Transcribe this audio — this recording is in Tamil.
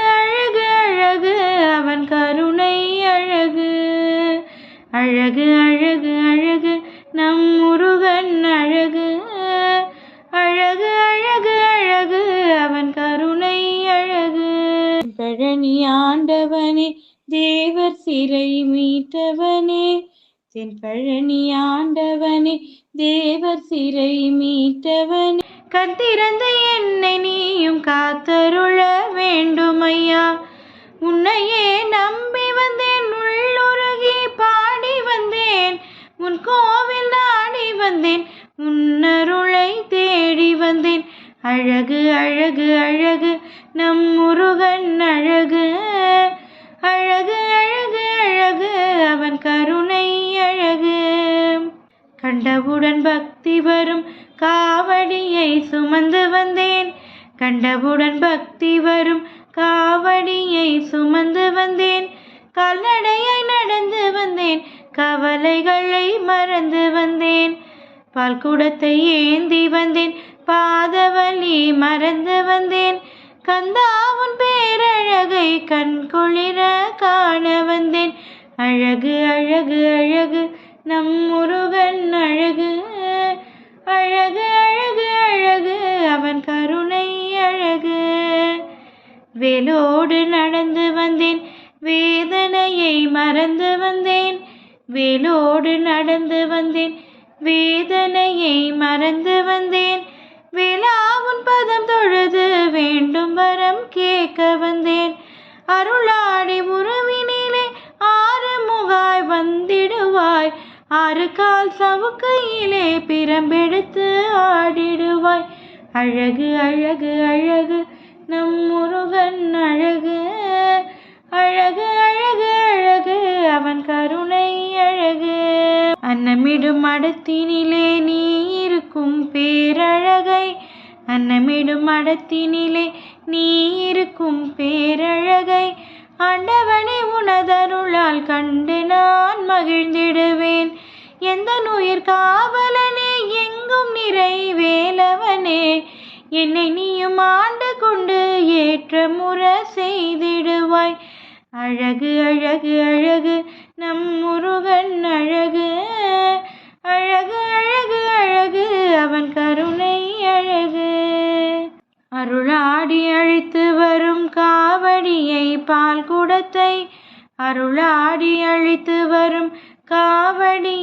அழகு அழகு அவன் கருணை அழகு. அழகு அழகு அழகு நம் முருகன் அழகு. அழகு அழகு அழகு அவன் கருணை அழகு. பழனி ஆண்டவனே தேவர் சிறை மீட்டவனே. தென் பழனி ஆண்டவனே தேவர் சிறை மீட்டவனே. கத்திறந்த என்னை நீயும் காத்தர் உன்னருளை தேடி வந்தேன். அழகு அழகு அழகு நம் முருகன் அழகு. அழகு அழகு அழகு அவன் கருணை அழகு. கண்டவுடன் பக்தி வரும் காவடியை சுமந்து வந்தேன். கண்டவுடன் பக்தி வரும் காவடியை சுமந்து வந்தேன். கால்நடையை நடந்து வந்தேன். கவலைகளை மறந்து வந்தேன். பால் குடத்தை ஏந்தி வந்தேன் பாதவலி மறந்து வந்தேன். கந்தா உன் பேரழகை கண் குளிர காண வந்தேன். அழகு அழகு அழகு நம் முருகன் அழகு. அழகு அழகு அழகு அவன் கருணை அழகு. வேலோடு நடந்து வந்தேன் வேதனையை மறந்து வந்தேன். வேலோடு நடந்து வந்தேன் வேதனையை மறந்து வந்தேன். வேளாவுன் பதம் தொழுது வேண்டும் வரம் கேட்க வந்தேன். அருளாடி உறவினிலே ஆறு முகாய் வந்திடுவாய். ஆறு கால் சவுக்கையிலே பிரம்பெடுத்து ஆடிடுவாய். அழகு அழகு அழகு நம் முருகன் அழகு. அழகு அன்னமிடும் மடத்தினிலே நீ இருக்கும் பேரழகை. அன்னமிடும் மடத்தினிலே நீ இருக்கும் பேரழகை. ஆண்டவனை உனதருளால் கண்டு நான் மகிழ்ந்திடுவேன். எந்த நுயிர் காவலனே எங்கும் நிறை வேலவனே. என்னை நீயும் ஆண்டு கொண்டு ஏற்ற முறை செய்திடுவாய். அழகு அழகு அழகு நம் முருகன் பால் குடத்தை அருளாடி அழித்து வரும் காவடி